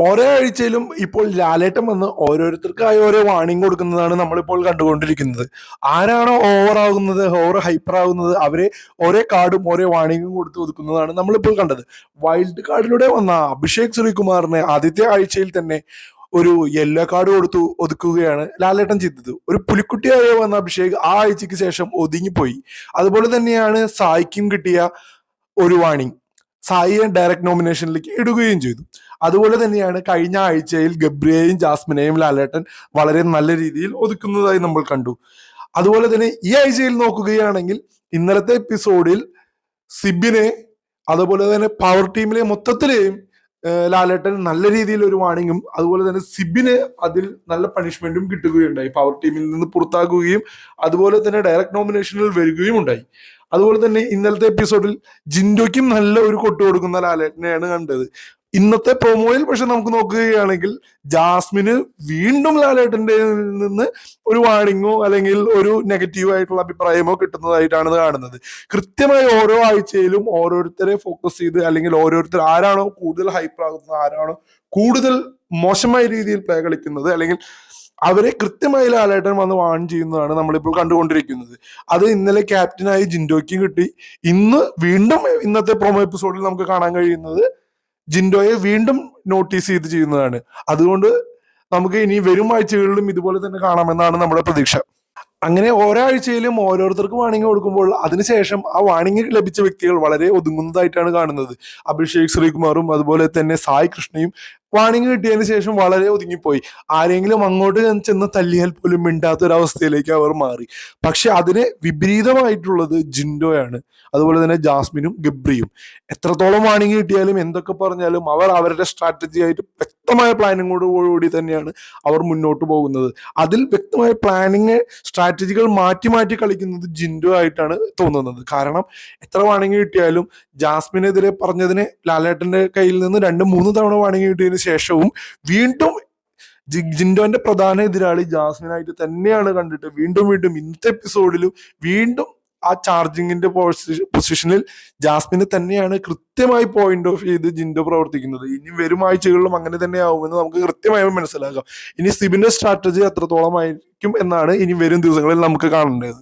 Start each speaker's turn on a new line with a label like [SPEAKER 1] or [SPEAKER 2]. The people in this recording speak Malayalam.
[SPEAKER 1] ഓരോ ആഴ്ചയിലും ഇപ്പോൾ ലാലേട്ടം വന്ന് ഓരോരുത്തർക്കായി ഓരോ വാണിംഗ് കൊടുക്കുന്നതാണ് നമ്മളിപ്പോൾ കണ്ടുകൊണ്ടിരിക്കുന്നത്. ആരാണോ ഓവർ ആകുന്നത് ഓവർ ഹൈപ്പർ ആകുന്നത് അവരെ ഓരോ കാർഡും ഓരോ വാണിംഗും കൊടുത്ത് ഒതുക്കുന്നതാണ് നമ്മളിപ്പോൾ കണ്ടത്. വൈൽഡ് കാർഡിലൂടെ വന്ന അഭിഷേക് ശ്രീകുമാറിനെ ആദ്യത്തെ ആഴ്ചയിൽ തന്നെ ഒരു യെല്ലോ കാർഡ് കൊടുത്തു ഒതുക്കുകയാണ് ലാലേട്ടൻ ചെയ്തത്. ഒരു പുലിക്കുട്ടിയായി വന്ന അഭിഷേക് ആ ആഴ്ചയ്ക്ക് ശേഷം ഒതുങ്ങിപ്പോയി. അതുപോലെ തന്നെയാണ് സായിക്കും കിട്ടിയ ഒരു വാണിംഗ് സായിയെ ഡയറക്ട് നോമിനേഷനിലേക്ക് ഇടുകയും ചെയ്തു. അതുപോലെ തന്നെയാണ് കഴിഞ്ഞ ആഴ്ചയിൽ ഗബ്രിയെയും ജാസ്മിനെയും ലാലേട്ടൻ വളരെ നല്ല രീതിയിൽ ഒതുക്കുന്നതായി നമ്മൾ കണ്ടു. അതുപോലെ തന്നെ ഈ ആഴ്ചയിൽ നോക്കുകയാണെങ്കിൽ ഇന്നലത്തെ എപ്പിസോഡിൽ സിബിനെ അതുപോലെ തന്നെ പവർ ടീമിലെ മൊത്തത്തിലെയും ലാലേട്ടൻ നല്ല രീതിയിൽ ഒരു വാണിങ്ങും അതുപോലെ തന്നെ സിബിന് അതിൽ നല്ല പണിഷ്മെന്റും കിട്ടുകയുണ്ടായി. പവർ ടീമിൽ നിന്ന് പുറത്താക്കുകയും അതുപോലെ തന്നെ ഡയറക്ട് നോമിനേഷനിൽ വരികയും ഉണ്ടായി. അതുപോലെ തന്നെ ഇന്നലത്തെ എപ്പിസോഡിൽ ജിൻഡോയ്ക്കും നല്ല ഒരു കൊട്ടു കൊടുക്കുന്ന ലാലേട്ടനെയാണ് കണ്ടത്. ഇന്നത്തെ പ്രൊമോയിൽ പക്ഷെ നമുക്ക് നോക്കുകയാണെങ്കിൽ ജാസ്മിന് വീണ്ടും ലാലേട്ടന്റെ നിന്ന് ഒരു വാണിങ്ങോ അല്ലെങ്കിൽ ഒരു നെഗറ്റീവ് ആയിട്ടുള്ള അഭിപ്രായമോ കിട്ടുന്നതായിട്ടാണ് കാണുന്നത്. കൃത്യമായി ഓരോ ആഴ്ചയിലും ഓരോരുത്തരെ ഫോക്കസ് ചെയ്ത് അല്ലെങ്കിൽ ഓരോരുത്തർ ആരാണോ കൂടുതൽ ഹൈപ്പർ ആകുന്നത് ആരാണോ കൂടുതൽ മോശമായ രീതിയിൽ പ്ലേ കളിക്കുന്നത് അല്ലെങ്കിൽ അവരെ കൃത്യമായി ലാലേട്ടൻ വന്ന് വാൺ ചെയ്യുന്നതാണ് നമ്മളിപ്പോൾ കണ്ടുകൊണ്ടിരിക്കുന്നത്. അത് ഇന്നലെ ക്യാപ്റ്റനായി ജിൻഡോയ്ക്കും കിട്ടി. ഇന്ന് വീണ്ടും ഇന്നത്തെ പ്രൊമോ എപ്പിസോഡിൽ നമുക്ക് കാണാൻ കഴിയുന്നത് ജിൻഡോയെ വീണ്ടും നോട്ടീസ് ചെയ്ത് ചെയ്യുന്നതാണ്. അതുകൊണ്ട് നമുക്ക് ഇനി വരും ആഴ്ചകളിലും ഇതുപോലെ തന്നെ കാണാമെന്നാണ് നമ്മുടെ പ്രതീക്ഷ. അങ്ങനെ ഓരോ ആഴ്ചയിലും ഓരോരുത്തർക്ക് വാണിംഗ് കൊടുക്കുമ്പോൾ അതിനുശേഷം ആ വാണിംഗ് ലഭിച്ച വ്യക്തികൾ വളരെ ഒതുങ്ങുന്നതായിട്ടാണ് കാണുന്നത്. അഭിഷേക് ശ്രീകുമാറും അതുപോലെ തന്നെ സായ് കൃഷ്ണയും വാണിംഗ് കിട്ടിയതിന് ശേഷം വളരെ ഒതുങ്ങിപ്പോയി. ആരെങ്കിലും അങ്ങോട്ട് ചെന്ന് തല്ലിയാൽ പോലും മിണ്ടാത്ത ഒരു അവസ്ഥയിലേക്ക് അവർ മാറി. പക്ഷെ അതിന് വിപരീതമായിട്ടുള്ളത് ജിൻഡോയാണ്. അതുപോലെ തന്നെ ജാസ്മിനും ഗബ്രിയും. എത്രത്തോളം വാണിംഗ് കിട്ടിയാലും എന്തൊക്കെ പറഞ്ഞാലും അവർ അവരുടെ സ്ട്രാറ്റജി ആയിട്ട് വ്യക്തമായ പ്ലാനിങ്ങോടുകൂടി തന്നെയാണ് അവർ മുന്നോട്ട് പോകുന്നത്. അതിൽ വ്യക്തമായ പ്ലാനിങ് സ്ട്രാറ്റജികൾ മാറ്റി മാറ്റി കളിക്കുന്നത് ജിൻഡോ ആയിട്ടാണ് തോന്നുന്നത്. കാരണം എത്ര വാണിംഗ് കിട്ടിയാലും ജാസ്മിനെതിരെ പറഞ്ഞതിന് ലാലേട്ടന്റെ കയ്യിൽ നിന്ന് രണ്ട് മൂന്ന് തവണ വാണിംഗ് കിട്ടിയതിന് ശേഷവും വീണ്ടും ജിൻഡോന്റെ പ്രധാന എതിരാളി ജാസ്മിനായിട്ട് തന്നെയാണ് കണ്ടിട്ട് വീണ്ടും വീണ്ടും ഇന്നത്തെ എപ്പിസോഡിലും വീണ്ടും ആ ചാർജിങ്ങിന്റെ പൊസിഷനിൽ ജാസ്മിനെ തന്നെയാണ് കൃത്യമായി പോയിന്റ് ഓഫ് ചെയ്ത് ജിൻഡോ പ്രവർത്തിക്കുന്നത്. ഇനി വരും ആഴ്ചകളിലും അങ്ങനെ തന്നെ ആവുമെന്ന് നമുക്ക് കൃത്യമായി മനസ്സിലാക്കാം. ഇനി സിബിന്റെ സ്ട്രാറ്റജി എത്രത്തോളമായിരിക്കും എന്നാണ് ഇനി വരും ദിവസങ്ങളിൽ നമുക്ക് കാണേണ്ടത്.